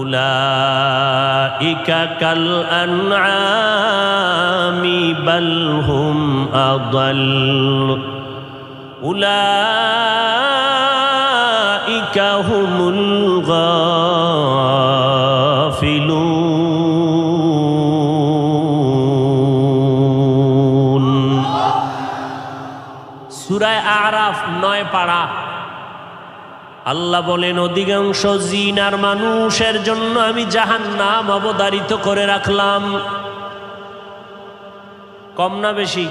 উলাইকা কাল আনআমি বাল হুম আদাল। উলাইকা হুমুল গাফিলুন। সূরা আরাফ 9 পারা। আল্লাহ বলেন, অধিকাংশ জিন আর মানুষের জন্য আমি জাহান নাম অবধারিত করে রাখলাম। কম না বেশি?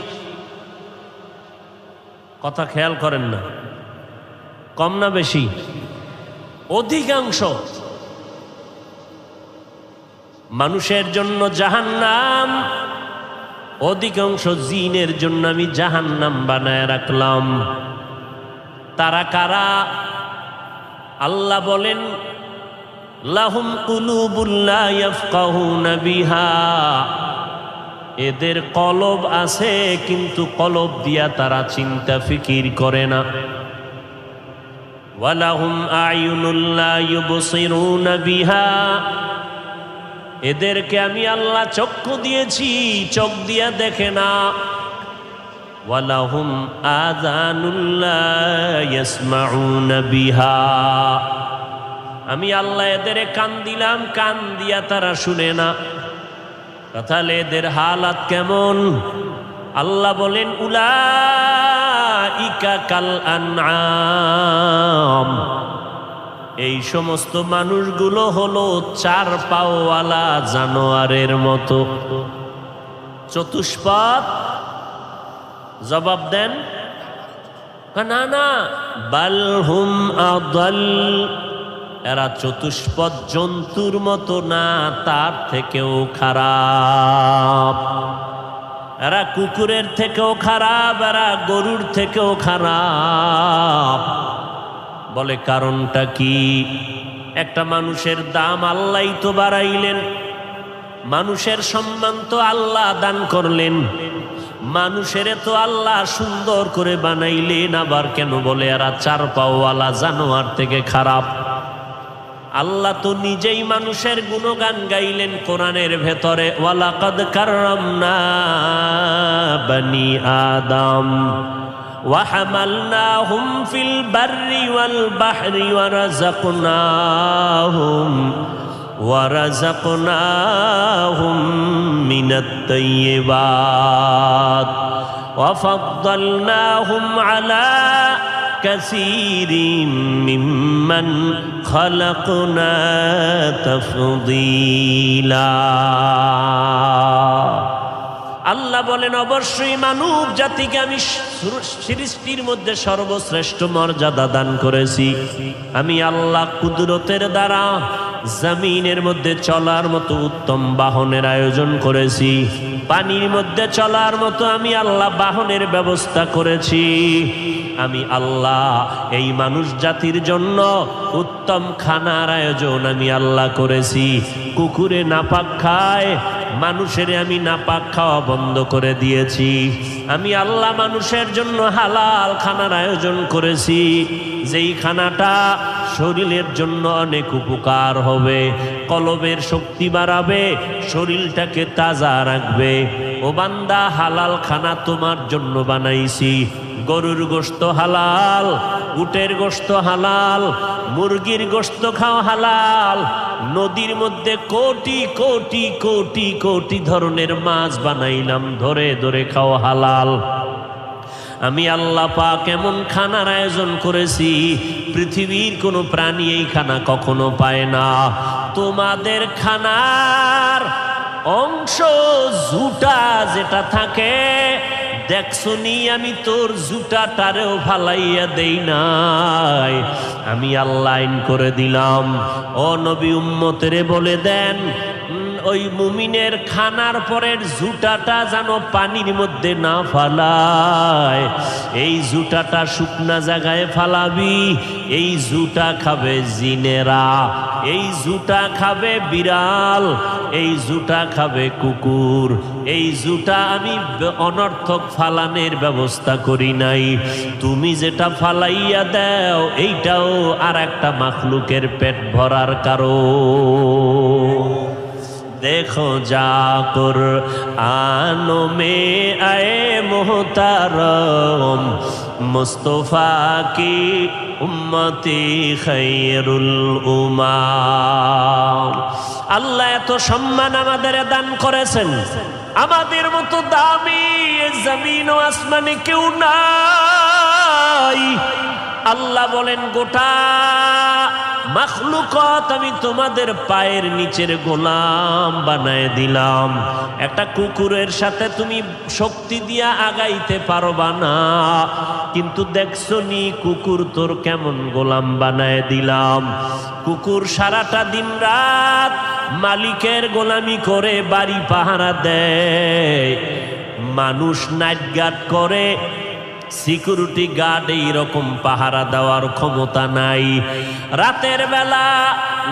কথা খেয়াল করেন না। কম না বেশি? অধিকাংশ মানুষের জন্য জাহান নাম অধিকাংশ জিনের জন্য আমি জাহান নাম বানায় রাখলাম। তারা কারা? আল্লাহ বলেন, লাহুম বিহা। এদের কলব আছে, কিন্তু কলব দিয়া তারা চিন্তা ফিকির করে না। ওয়ালাহুম বিহা। এদেরকে আমি আল্লাহ চক্ষু দিয়েছি, চোখ দিয়া দেখে না। ওয়ালাহুম ইয়াসমাউনা বিহা। আমি আল্লাহ এদের কান দিলাম, কান দিয়া তারা শুনে না। তাহলে এদের হালাত কেমন? আল্লাহ বলেন উলা ইকা কাল আনআম। এই সমস্ত মানুষগুলো হলো চার পাওয়ালা জানোয়ারের মতো। চতুষ্পদ জবাব দেন না না বালহুম আদল। এরা চতুষ্পদ জন্তুর মতো না, তার থেকেও খারাপ। এরা কুকুরের থেকেও খারাপ, এরা গরুর থেকেও খারাপ। বলে কারণটা কি? একটা মানুষের দাম আল্লাহ তো বাড়াইলেন, মানুষের সম্মান তো আল্লাহ দান করলেন। মানুষের তো আল্লাহ সুন্দর করে বানাইলেন আবার কেন বলে এরা চার পাওয়ালা জানোয়ার থেকে খারাপ আল্লাহ তো নিজেই মানুষের গুণগান গাইলেন কোরআনের ভেতরে ওয়ালাকাদ কাররামনা বনি আদম وحملناهم في البر والبحر ورزقناهم ورزقناهم من الطيبات وفضلناهم على كثير ممن خلقنا تفضيلا আল্লাহ বলেন অবশ্যই মানব জাতিকে আমি সৃষ্টির মধ্যে সর্বশ্রেষ্ঠ মর্যাদা দান করেছি আমি আল্লাহ কুদরতের দ্বারা জমিনের মধ্যে চলার মতো উত্তম বাহনের আয়োজন করেছি। পানির মধ্যে চলার মতো আমি আল্লাহ বাহনের ব্যবস্থা করেছি। আমি আল্লাহ এই মানুষ জাতির জন্য উত্তম খানার আয়োজন আমি আল্লাহ করেছি। কুকুরে নাপাক খায়, মানুষের আমি নাপাক খাওয়া বন্ধ করে দিয়েছি। আমি আল্লাহ মানুষের জন্য হালাল খানার আয়োজন করেছি। যেই খানাটা শরীরের জন্য অনেক উপকার হবে, কলবের শক্তি বাড়াবে, শরীরটাকে তাজা রাখবে। ও বান্দা, হালাল খানা তোমার জন্য বানাইছি। গরুর গোস্ত হালাল, উটের গোস্ত হালাল, মুরগির গোস্ত খাও হালাল, নদীর মধ্যে কোটি কোটি কোটি কোটি ধরনের মাছ বানাইলাম, ধরে ধরে খাও হালাল। আমি আল্লাহ পাক এমন খানার আয়োজন করেছি, পৃথিবীর কোনো প্রাণী এই খানা কখনো পায় না। তোমাদের খানার অংশ জুটা যেটা থাকে দেখছনি আমি তোর জুটাটারেও ফালাইয়া দেই নাই। আমি আল্লাহ করে দিলাম। অনবি নবী উম্মতেরে বলে দেন ওই মুমিনের খানার পরের জুটাটা যেন পানির মধ্যে না ফালায়। এই জুটাটা শুকনা জায়গায় ফালাবি, এই জুটা খাবে জিনেরা, এই জুটা খাবে বিড়াল, এই জুটা খাবে কুকুর, এই জুটা আমি অনর্থক ফালানের ব্যবস্থা করি নাই। তুমি যেটা ফালাইয়া দাও, এইটাও আর একটা মাখলুকের পেট ভরার কারণ। देखो जाकर आनो में आए मोहतारम मुस्तफ़ा की উম্মতি খৈরুল উমাম আল্লাহ এত সম্মান আমাদের দান করেছেন আমাদের মতো দামি এ জমিন ও আসমানে কেউ নাই আল্লাহ বলেন গোটা মাখলুকত আমি তোমাদের পায়ের নিচের গোলাম বানায় দিলাম। একটা কুকুরের সাথে তুমি শক্তি দিয়া আগাইতে পারবা না। কিন্তু দেখছ নি, কুকুর তোর কেমন গোলাম বানায় দিলাম। কুকুর সারাটা দিন রাত মালিকের গোলামি করে বাড়ি পাহারা দেয়। মানুষ নাইট গার্ড করে সিকিউরিটি গার্ড এইরকম পাহারা দেওয়ার ক্ষমতা নাই। রাতের বেলা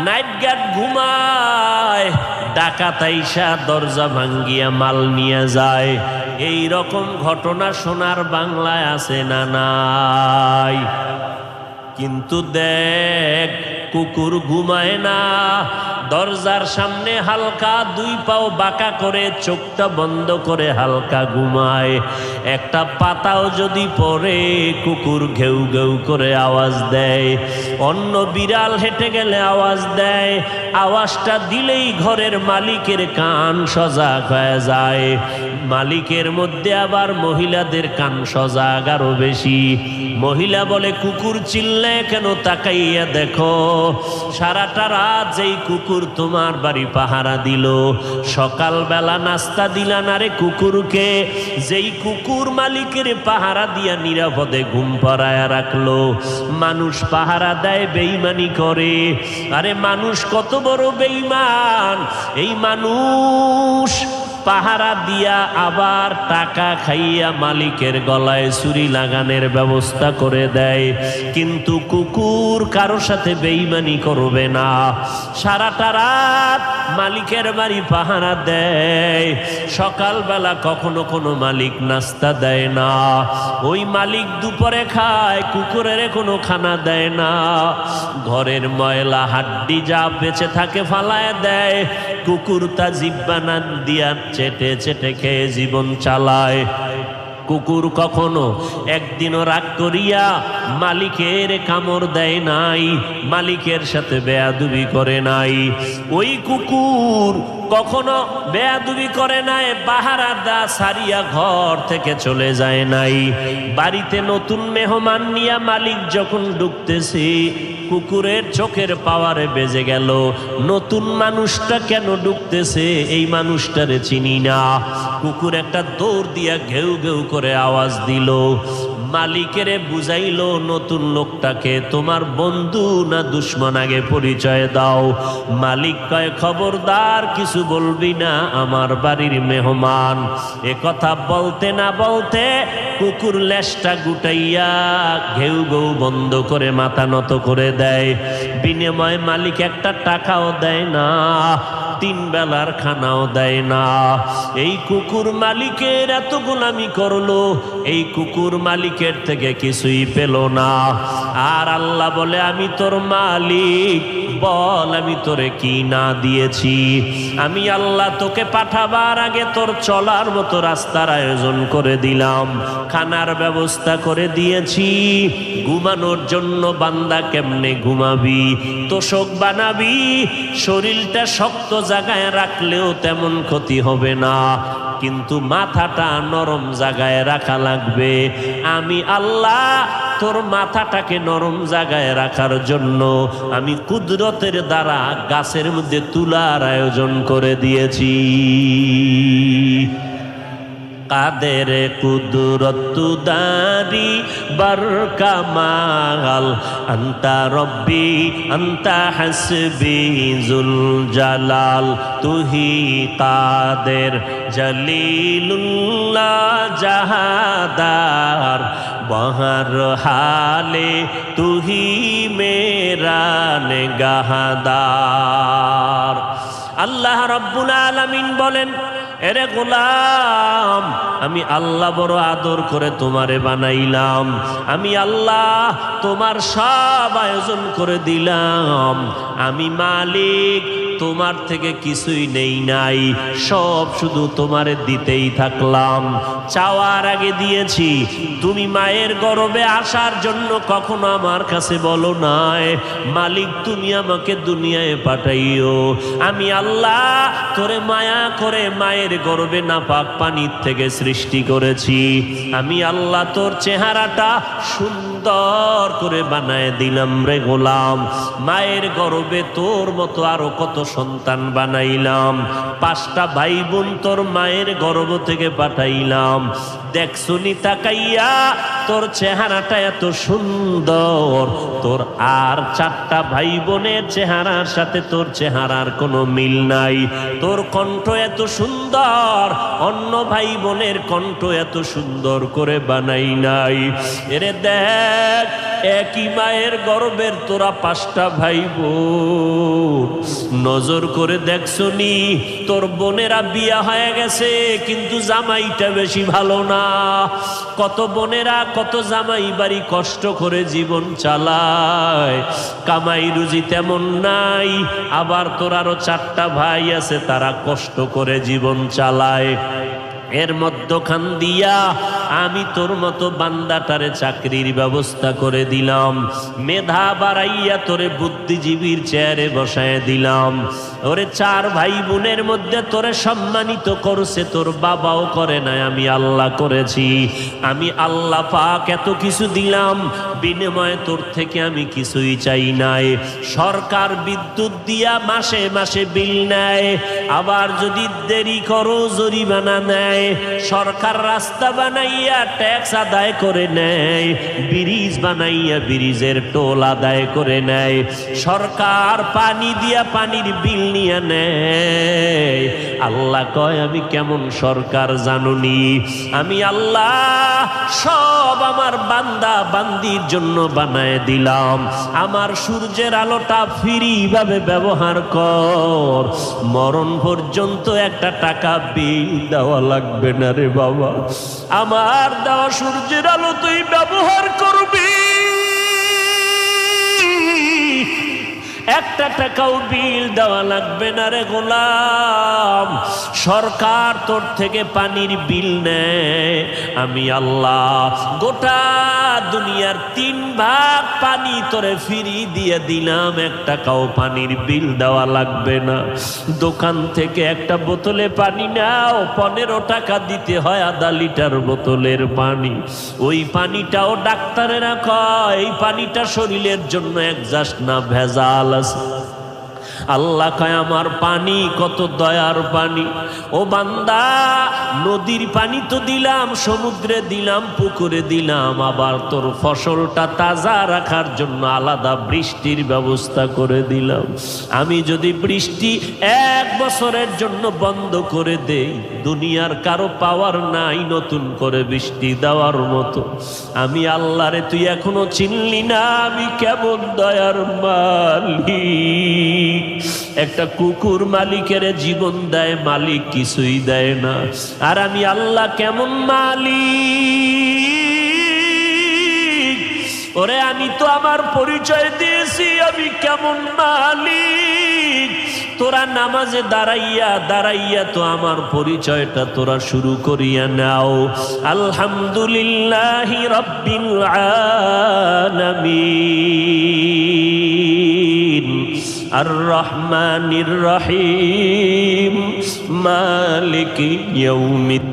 নাইট গার্ড ঘুমায়, ডাকাত আইসা দরজা ভাঙ্গিয়া মাল নিয়ে যায়। এই রকম ঘটনা সোনার বাংলায় আছে না নাই? কিন্তু দেখ, কুকুর ঘুমায় না দরজার সামনে হালকা দুই পাও বাঁকা করে চোখটা বন্ধ করে হালকা ঘুমায়। একটা পাতাও যদি পড়ে, কুকুর ঘেউ ঘেউ করে আওয়াজ দেয়। অন্য বিড়াল হেঁটে গেলে আওয়াজ দেয়। আওয়াজটা দিলেই ঘরের মালিকের কান সজাগ হয়ে যায়। মালিকের মধ্যে আবার মহিলাদের কান সজাগ আরও বেশি। মহিলা বলে, কুকুর চিল্লে কেন তাকাইয়া দেখো? সারাটা রাত যেই কুকুর তোমার বাড়ি পাহারা দিল। সকালবেলা নাস্তা দিলা না রে কুকুরকে। যেই কুকুর মালিকের পাহারা দিয়া নিরাপদে ঘুম পড়ায়া রাখল। মানুষ পাহারা দেয় বেইমানি করে। আরে মানুষ কত বড় বেইমান এই মানুষ পাহারা দিয়া আবার টাকা খাইয়া মালিকের গলায় চুরি লাগানোর ব্যবস্থা করে দেয়। কিন্তু কুকুর কারও সাথে বেইমানি করবে না। সারাটা রাত মালিকের বাড়ি পাহারা দেয়। সকালবেলা কখনো কোনো মালিক নাস্তা দেয় না। ওই মালিক দুপুরে খায়, কুকুরের কোনো খানা দেয় না। ঘরের ময়লা হাড্ডি যা বেঁচে থাকে ফালায় দেয়। কুকুর তা জিব্বানা দিয়া চেটে চেটে খেয়ে জীবন চালায়। কুকুর কখনো একদিনও রাগ করিয়া মালিকের কামড় দেয় নাই, মালিকের সাথে বেয়াদুবি করে নাই। ওই কুকুর কখনো বেয়াদুবি করে নাই, বাহারা দা সারিয়া ঘর থেকে চলে যায় নাই। বাড়িতে নতুন মেহমান নিয়া মালিক যখন ঢুকতেছে কুকুরের চোখের পাওয়ারে বেজে গেল। নতুন মানুষটা কেন ডুবতেছে, এই মানুষটারে চিনি না। কুকুর একটা দৌড় দিয়া ঘেউ ঘেউ করে আওয়াজ দিল। মালিকেরে বুঝাইলো, নতুন লোকটাকে তোমার বন্ধু না দুশ্মন? আগে পরিচয় দাও। মালিক কয়, খবরদার, কিছু বলবি না, আমার বাড়ির মেহমান। এ কথা বলতে না বলতে কুকুর লেজটা গুটাইয়া ঘেউ ঘেউ বন্ধ করে মাথা নত করে দেয়। বিনিময়ে মালিক একটা টাকাও দেয় না। তিন বেলার খানাও দেয় না। এই কুকুর মালিকের এত গোলামি করল, এই কুকুর মালিকের থেকে কিছুই পেল না। আর আল্লাহ বলে, আমি তোর মালিক। বল, আমি তোরে কি না দিয়েছি? আমি আল্লাহ তোকে পাঠাবার আগে তোর চলার মতো রাস্তার আয়োজন করে দিলাম, খানার ব্যবস্থা করে দিয়েছি। ঘুমানোর জন্য বান্দা কেমনে ঘুমাবি? তোষক বানাবি? শরীরটা শক্ত জায়গায় রাখলেও তেমন ক্ষতি হবে না, কিন্তু মাথাটা নরম জায়গায় রাখা লাগবে। আমি আল্লাহ তোর মাথাটাকে নরম জায়গায় রাখার জন্য আমি কুদরতের দ্বারা গাছের মধ্যে তুলার আয়োজন করে দিয়েছি। কাদের কুদরত দারি বরকামাল আন্তা রব্বি, আন্তা হাসবি জুল জালাল, তুহি কাদের জলিলুল্লাহ জাহাদার। বহর হালে তুহি মেরা নেগাহাদার। আল্লাহ রব্বুল আলামিন বলেন, এরে গোলাম, আমি আল্লাহ বড় আদর করে তোমারে বানাইলাম। আমি আল্লাহ তোমার সব আয়োজন করে দিলাম। আমি মালিক তোমার থেকে কিছুই নেই নাই। সব শুধু তোমারে দিতেই থাকলাম। চাওয়ার আগে দিয়েছি। তুমি মায়ের গরবে আসার জন্য কখনো আমার কাছে বলো নাই। মালিক, তুমি আমাকে দুনিয়ায় পাঠাইও। আমি আল্লাহ তোরে মায়া করে মায়ের গরবে না পাক পানির থেকে সৃষ্টি করেছি। আমি আল্লাহ তোর চেহারাটা সুন্দর করে বানায় দিলাম রে গোলাম। মায়ের গর্বে তোর মতো আরও কত সন্তান বানাইলাম। পাঁচটা ভাই বোন তোর মায়ের গর্ব থেকে পাঠাইলাম। দেখছুনি তাকাইয়া, তোর চেহারাটা এত সুন্দর। তোর আর চারটা ভাই বোনের চেহারার সাথে তোর চেহারার কোনো মিল নাই। তোর কণ্ঠ এত সুন্দর, অন্য ভাই বোনের কণ্ঠ এত সুন্দর করে বানাই নাই। এরে দেখ একই মায়ের গর্বের তোরা পাঁচটা ভাই নজর করে দেখছনি, তোর বোনেরা বিয়া হয়ে গেছে, কিন্তু জামাইটা বেশি ভালো না। কত বোনেরা কত জামাই বাড়ি কষ্ট করে জীবন চালায়। কামাই রুজি তেমন নাই, আবার তোর আরও চারটা ভাই আছে, তারা কষ্ট করে জীবন চালায়। এর মধ্যখান দিয়া আমি তোর মতো বান্দাটারে চাকরির ব্যবস্থা করে দিলাম। মেধা বাড়াইয়া তোরে বুদ্ধিজীবীর চেয়ারে বসায় দিলাম। ওরে চার ভাই বোনের মধ্যে তোরে সম্মানিত করছে, তোর বাবাও করে নাই, আমি আল্লাহ করেছি। আমি আল্লাহ পাক এত কিছু দিলাম, বিনিময়ে তোর থেকে আমি কিছুই চাই নাই। সরকার বিদ্যুৎ দিয়া মাসে মাসে বিল নেয়, আবার যদি দেরি করো জরিমানা নেয়। সরকার রাস্তা বানাইয়া ট্যাক্স আদায় করে নেয়, ব্রিজ বানাইয়া ব্রিজের টোল আদায় করে নেয়, সরকার পানি দিয়া পানির বিল নিয়ে নেয়। আল্লাহ কয়, আমি কেমন সরকার জানুনি? আমি আল্লাহ সব আমার বান্দা বান্দির জন্য বানায় দিলাম। আমার সূর্যের আলোটা ফ্রি ভাবে ব্যবহার কর। মরণ পর্যন্ত একটা টাকা বিল দেওয়া লাগবে না রে বাবা। আমার দেওয়া সূর্যের আলো তুই ব্যবহার করবি। একটা টাকাও বিল দেওয়া লাগবে না রে গোলাম। সরকার তোর থেকে পানির বিল নেয়। আমি আল্লাহ গোটা দুনিয়ার তিন ভাগ পানি তোরে ফিরি দিয়ে দিলাম। এক টাকাও পানির বিল দেওয়া লাগবে না। দোকান থেকে একটা বোতলে পানি নাও। পনেরো টাকা দিতে হয় আধা লিটার বোতলের পানি। ওই পানিটাও ডাক্তারেরা কয়, এই পানিটা শরীরের জন্য একজাস্ট না, ভেজাল। আছে আল্লাহ কয়, আমার পানি, কত দয়ার পানি। ও বান্দা, নদীর পানি তো দিলাম, সমুদ্রে দিলাম, পুকুরে দিলাম, আবার তোর ফসলটা তাজা রাখার জন্য আলাদা বৃষ্টির ব্যবস্থা করে দিলাম। আমি যদি বৃষ্টি এক বছরের জন্য বন্ধ করে দেই দুনিয়ার কারও পাওয়ার নাই নতুন করে বৃষ্টি দেওয়ার মতো। আমি আল্লাহরে তুই এখনও চিনলি না, আমি কেমন দয়ার মালিক। একটা কুকুর মালিকের জীবন দেয়, মালিক কিছুই দেয় না। আর আমি আল্লাহ কেমন মালিক? ওরে, আমি তো আমার পরিচয় দিয়েছি, আমি কেমন মালিক? তোরা নামাজে দাঁড়াইয়া দাঁড়াইয়া তো আমার পরিচয়টা তোরা শুরু করিয়া নাও। আলহামদুলিল্লাহ আর রহমানির রহিম। মালিক ইয়ৌমিদ্দিন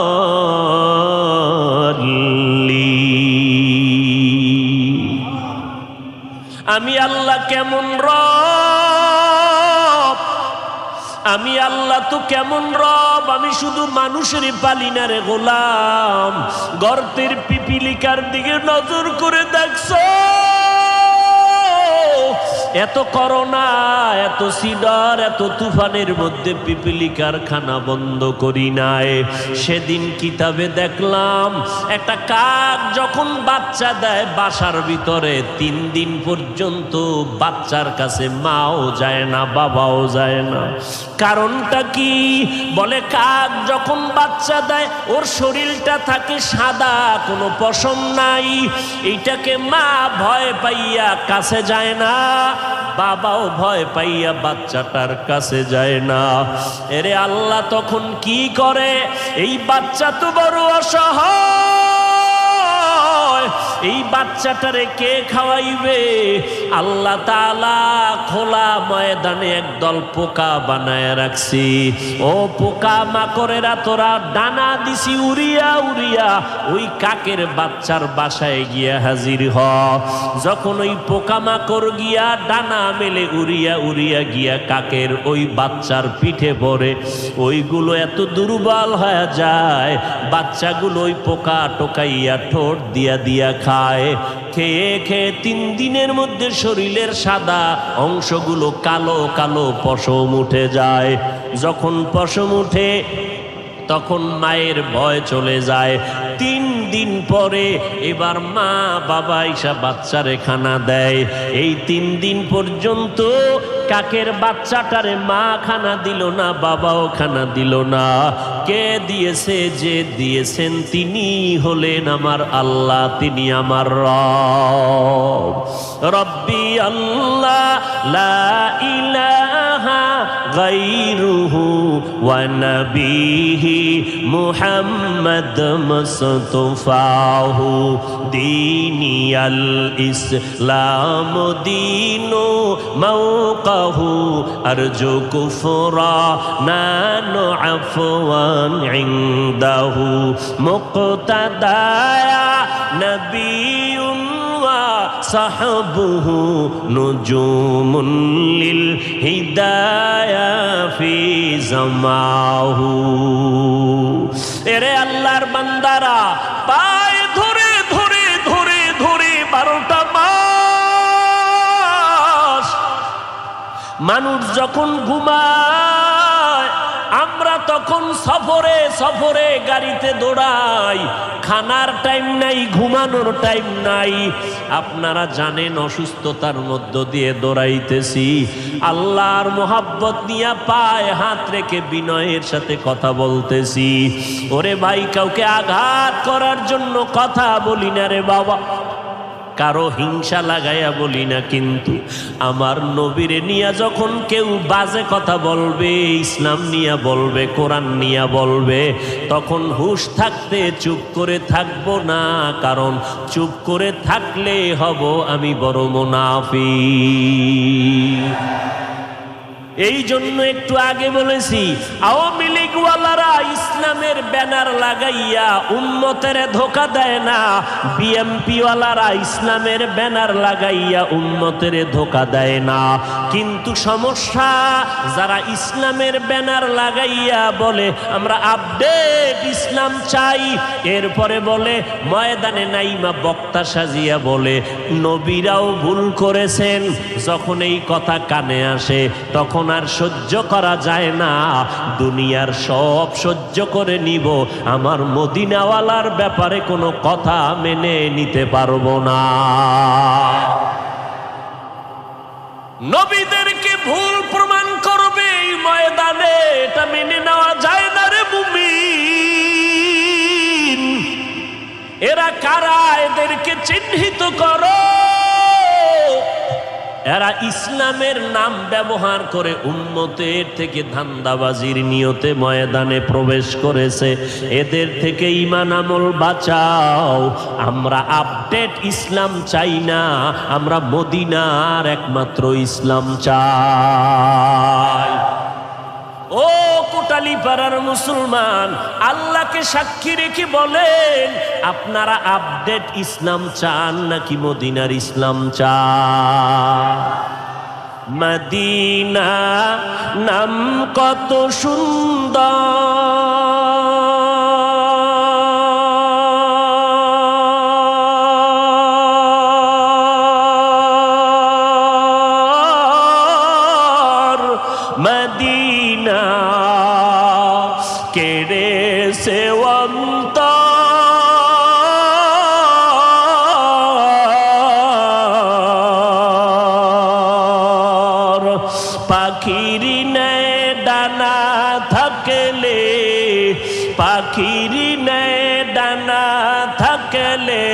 আমি আল্লাহ কেমন রব? আমি আল্লাহ তো কেমন রব? আমি শুধু মানুষের পালি না রে গোলাম। গর্তের পিপিলিকার দিকে নজর করে দেখছ। এত করোনা, এত সিডার, এত তুফানের মধ্যে পিপিলিকার খানা বন্ধ করি নাই। সেদিন কিতাবে দেখলাম, একটা কাক যখন বাচ্চা দেয় বাসার ভিতরে, তিন দিন পর্যন্ত বাচ্চার কাছে মাও যায় না, বাবাও যায় না। কারণটা কি? বলে কাক যখন বাচ্চা দেয়, ওর শরীরটা থাকে সাদা, কোনো পশম নাই। এইটাকে মা ভয় পাইয়া কাছে যায় না। বাবাও ভয় পাইয়া বাচ্চাটার কাছে যায় না। এরে আল্লাহ তখন কি করে? এই বাচ্চা তো বড় অসহায়। এই বাচ্চাটারে কে খাওয়াইবে? আল্লাহ তাআলা খোলা ময়দানে একদল পোকা বানায় রাখছি। ও পোকা মাকড়েরা, তোরা ডানা দিছি, উড়িয়া উড়িয়া, ওই কাকের বাচ্চার বাসায় গিয়া হাজির হ। যখন ওই পোকা মাকড় গিয়া ডানা মেলে, উড়িয়া উড়িয়া গিয়া কাকের ওই বাচ্চার পিঠে পড়ে, ওইগুলো এত দুর্বল হয়ে যায়। বাচ্চাগুলো ওই পোকা টোকাইয়া ঠোঁট দিয়া দিয়া খায়। খেয়ে খেয়ে তিন দিনের মধ্যে শরীরের সাদা অংশগুলো কালো কালো পশম উঠে যায়। যখন পশম উঠে, তখন মায়ের ভয় চলে যায়। তিন দিন পরে এবার মা বাবা ইসা বাচ্চারে খানা দেয়। এই তিন দিন পর্যন্ত কাকের বাচ্চাটারে মা খানা দিল না, বাবাও খানা দিল না। কে দিয়েছে, যে দিয়েছেন তিনি হলেন আমার আল্লাহ, তিনি আমার রব। রব্বি আল্লাহ, লা ইলাহা গাইরুহু ওয়া নবিহি মুহাম্মদ মুস্তফাহু। দীনিয়াল ইসলাম দীনু মাওকাহু। আরজু কুফরা নানু আফওয়ান ইনদাহু। মুক্তাদায়া সাহবুহু নুজুমুন হিদায়া ফি জামাহু। এরে আল্লাহর বান্দারা, পায় ধরে ধরে ধরে ধরে বারোটা মাস মানুষ যখন ঘুমায় আমরা তখন সফরে সফরে গাড়িতে দৌড়াই। খানার টাইম নাই, ঘুমানোর টাইম নাই। আপনারা জানেন অসুস্থতার মধ্য দিয়ে দৌড়াইতেছি। আল্লাহর মোহাব্বত নিয়ে পায় হাত রেখে বিনয়ের সাথে কথা বলতেছি। ওরে ভাই, কাউকে আঘাত করার জন্য কথা বলি না রে বাবা। কারও হিংসা লাগাইয়া বলি না, কিন্তু আমার নবীরে নিয়া যখন কেউ বাজে কথা বলবে, ইসলাম নিয়া বলবে, কোরআন নিয়া বলবে, তখন হুশ থাকতে চুপ করে থাকব না, কারণ চুপ করে থাকলে হব আমি বড় মোনাফি এই জন্য একটু আগে বলেছি, আওয়ামী লীগওয়ালারা ইসলামের ব্যানার লাগাইয়া উন্মতের ধোকা দেয় না। বিএমপি ওয়ালারা ইসলামের ব্যানার লাগাইয়া উন্মতের ধোকা দেয় না। কিন্তু সমস্যা, যারা ইসলামের ব্যানার লাগাইয়া বলে, আমরা আপডেট ইসলাম চাই। এরপরে বলে, ময়দানে নাইমা বক্তা সাজিয়া বলে, নবীরাও ভুল করেছেন। যখন এই কথা কানে আসে, তখন আর সহ্য করা যায় না। দুনিয়ার সব সহ্য করে নিব। আমার মদিনাওয়ালার ব্যাপারে কোনো কথা মেনে নিতে পারব না। নবীদেরকে ভুল প্রমাণ করবে এই ময়দানে। এটা মেনে নেওয়া যায় না রে মুমিন। এরা কারা? এদেরকে চিহ্নিত করো। এরা ইসলামের নাম ব্যবহার করে উন্নতের থেকে ধান্দাবাজির নিয়তে ময়দানে প্রবেশ করেছে। এদের থেকে ইমান আমল বাঁচাও। আমরা আপডেট ইসলাম চাই না, আমরা মদিনার একমাত্র ইসলাম চাই। কোটালি পাড়ার মুসলমান, আল্লাহকে সাক্ষী রেখে বলেন, আপনারা আপডেট ইসলাম চান নাকি মদিনার ইসলাম চান? মদিনা নাম কত সুন্দর। নেয় ডানা থাকলে পাখির নেয় ডানা থাকলে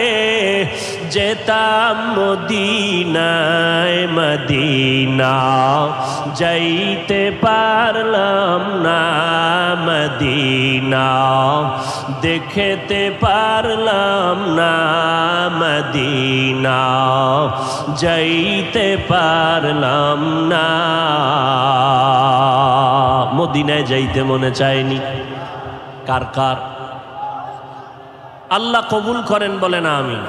যেতাম মদিনায় মদিনা যাইতে পারলাম না মদিনা দেখতে পারলাম না মদিনা, যাইতে পারলাম না। মদিনায় যাইতে মনে চায়নি। কার কার? আল্লাহ কবুল করেন বলে না আমি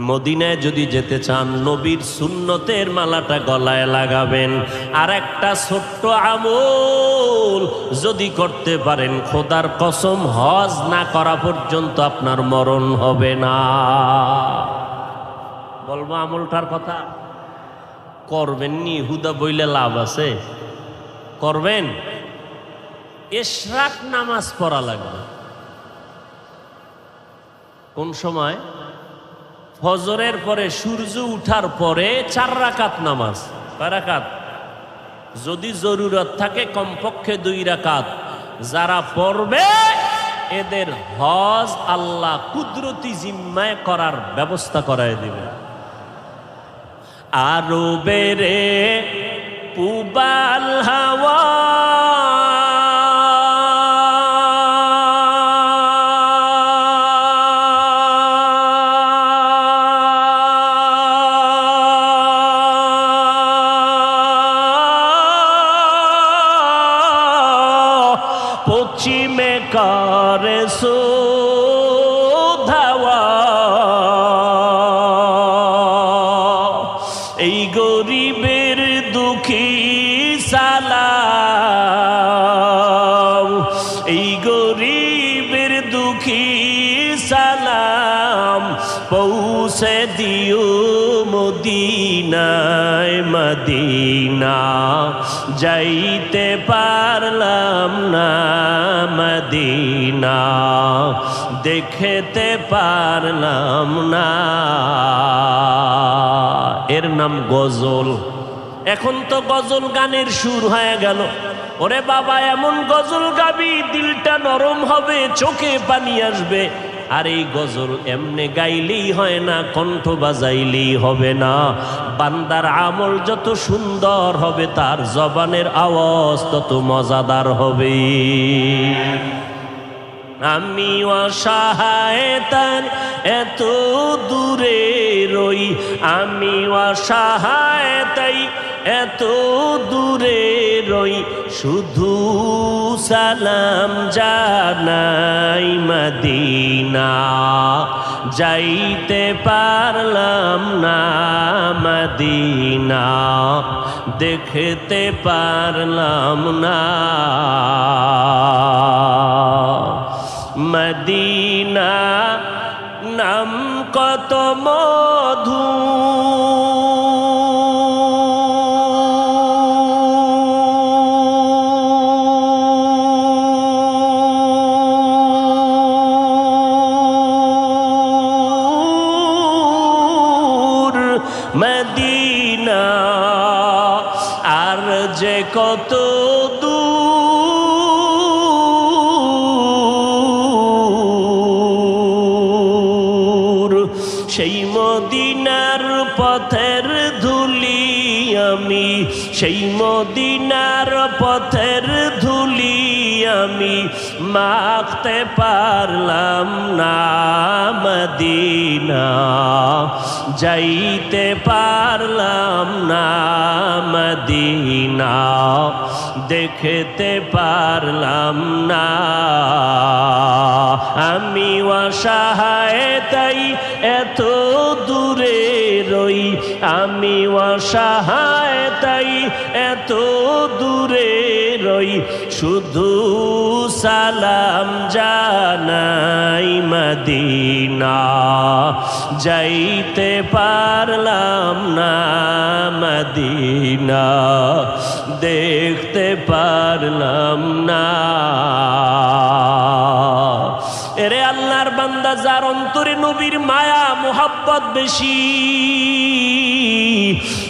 মদিনায় যদি যেতে চান, নবীর সুন্নতের মালাটা গলায় লাগাবেন। আর একটা ছোট্ট আমল যদি করতে পারেন, খোদার কসম, হজ না করা পর্যন্ত আপনার মরণ হবে না। বলব আমলটার কথা? করবেন নি, হুদা বইলে লাভ আছে। করবেন? এশরাক নামাজ পড়া লাগবে। কোন সময়? ফজরের পরে সূর্য উঠার পরে চার রাকাত নামাজ। কয় রাকাত? যদি জরুরত থাকে কমপক্ষে দুই রাকাত। যারা পড়বে, এদের হজ আল্লাহ কুদরতি জিম্মায় করার ব্যবস্থা করায় দিবে। আরও বেড়ে পুবাল হাওয়া পশ্চিমে করে এই গরিবের দুঃখী সালাম। এই গরিবের দুঃখী সালাম পৌঁছে দিও মদিনায়, মদিনা। যাইতে মদিনা দেখেতে পারলাম না। এর নাম গজল। এখন তো গজল গানের সুর হয়ে গেল। ওরে বাবা, এমন গজল গাবি, দিলটা নরম হবে, চোখে পানি আসবে। আর এই গজল এমনে গাইলেই হয় না, কণ্ঠ বাজাইলেই হবে না। বান্দার আমল যত সুন্দর হবে, তার জবানের আওয়াজ তত মজাদার হবে। আমি অসহায় তার এত দূরে রই, আমি অসহায় তাই এত দূরে রই, শুধু সালাম জানাই মদিনা। যাইতে পারলাম না মদিনা, দেখতে পারলাম না। মদিনা নাম কত মধু। মদিনা আর যে কত সেই মদিনার পথের ধুলি আমি মাখতে পারলাম না মদিনা। যাইতে পারলাম না মদিনা। দেখতে পারলাম না। আমি অসহায়, তাই এত দূরে রই। আমি অসহায় এত দূরে রই শুধু সালাম জানাই মদিনা। যাইতে পারলাম না মদিনা, দেখতে পারলাম না। এরে আল্লাহর বান্দা, যার অন্তরে নবীর মায়া, মোহাব্বত বেশি।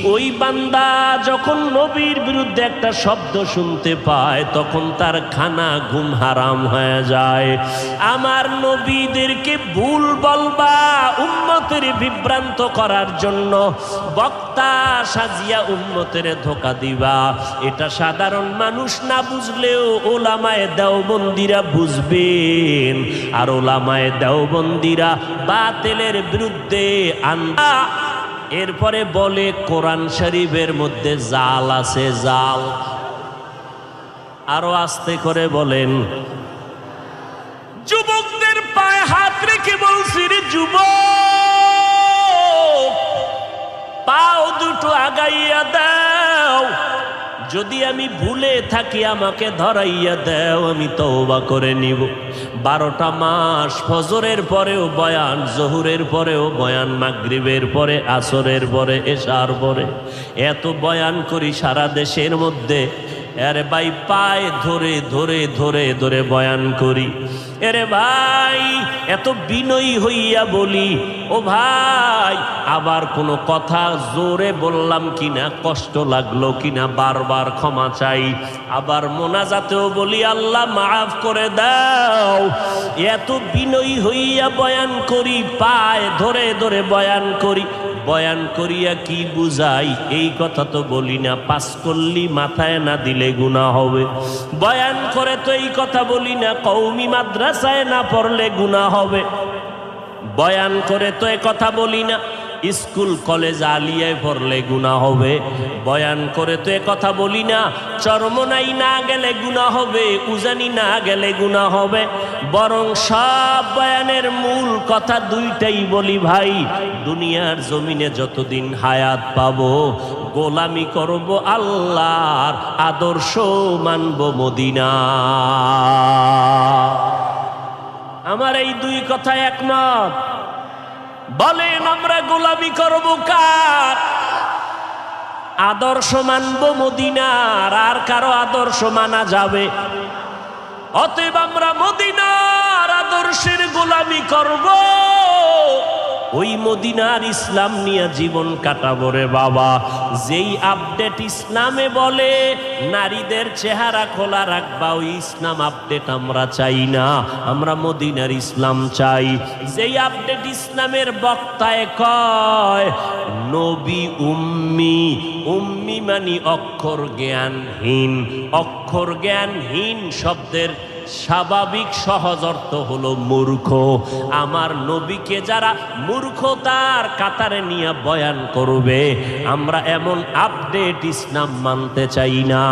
ওই বান্দা যখন নবীর বিরুদ্ধে একটা শব্দ শুনতে পায়, তখন তার খানা ঘুম হারাম হয়ে যায়। আমার নবীদেরকে ভুল বলবা, উম্মতের বিভ্রান্ত করার জন্য বক্তা সাজিয়া উম্মতের ধোকা দিবা। এটা সাধারণ মানুষ না বুঝলেও ওলামায় দেওবন্দিরা বুঝবেন। আর ওলামায় দেওবন্দিরা বাতেলের বিরুদ্ধে আন্দা এরপরে বলে, কোরআন শরীফের মধ্যে জাল আছে, জাল। আরও আস্তে করে বলেন, যুবকদের পায়ে হাত রেখে বলছি রে যুবক, পাও দুটো আগাইয়া দাও। যদি আমি ভুলে থাকি, আমাকে ধরাইয়া দেও, আমি তওবা করে নিব। বারোটা মাস ফজরের পরেও বয়ান, জহুরের পরেও বয়ান, মাগরিবের পরে, আসরের পরে এসার পরে। এত বয়ান করি সারা দেশের মধ্যে আরে ভাই পায়ে ধরে ধরে ধরে ধরে বয়ান করি। এরে ভাই, এত বিনয়ী হইয়া বলি, ও ভাই, আবার কোনো কথা জোরে বললাম কিনা, কষ্ট লাগল কিনা, বারবার ক্ষমা চাই। আবার মোনাজাতেও বলি, আল্লাহ মাফ করে দাও। এত বিনয়ী হইয়া বয়ান করি, পায়ে ধরে ধরে বয়ান করি বয়ান করিয়া কি বুঝাই? এই কথা তো বলি না, পাস করলি মাথায় না দিলে গুণা হবে। বয়ান করে তো এই কথা বলি না কৌমি মাদ্রাসায় না পড়লে গুণা হবে। বয়ান করে তো এ কথা বলি না। স্কুল, কলেজ আলিয়ায় পড়লে গুণা হবে। বয়ান করে তো কথা বলি না, চরমনাই না গেলে গুণা হবে, উজানি না গেলে গুণা হবে। বরং সব বয়ানের মূল কথা দুইটাই বলি ভাই, দুনিয়ার জমিনে যতদিন হায়াত পাবো, গোলামি করব আল্লাহর আদর্শ মানব মদিনা। আমার এই দুই কথা একমত। বলেন, আমরা গোলামি করব কার? আদর্শ মানব মদিনার, আর কারও আদর্শ মানা যাবে? অতএব আমরা মদিনার আদর্শের গোলামি করব। ওই মদিনার ইসলাম নিয়ে জীবন কাটাবো রে বাবা। যেই আপডেট ইসলামে বলে, নারীদের চেহারা খোলা রাখবা, ওই ইসলাম আপডেট আমরা চাই না, আমরা মদিনার ইসলাম চাই। যেই আপডেট ইসলামের বক্তায় কয়, নবী উম্মি উম্মি মানি অক্ষর জ্ঞানহীন অক্ষর জ্ঞানহীন শব্দের স্বাভাবিক সহজ অর্থ হলো মূর্খ। আমার নবীকে যারা মূর্খতার কাতারে নিয়ে বয়ান করবে, আমরা এমন আপডেট ইসলাম মানতে চাই না।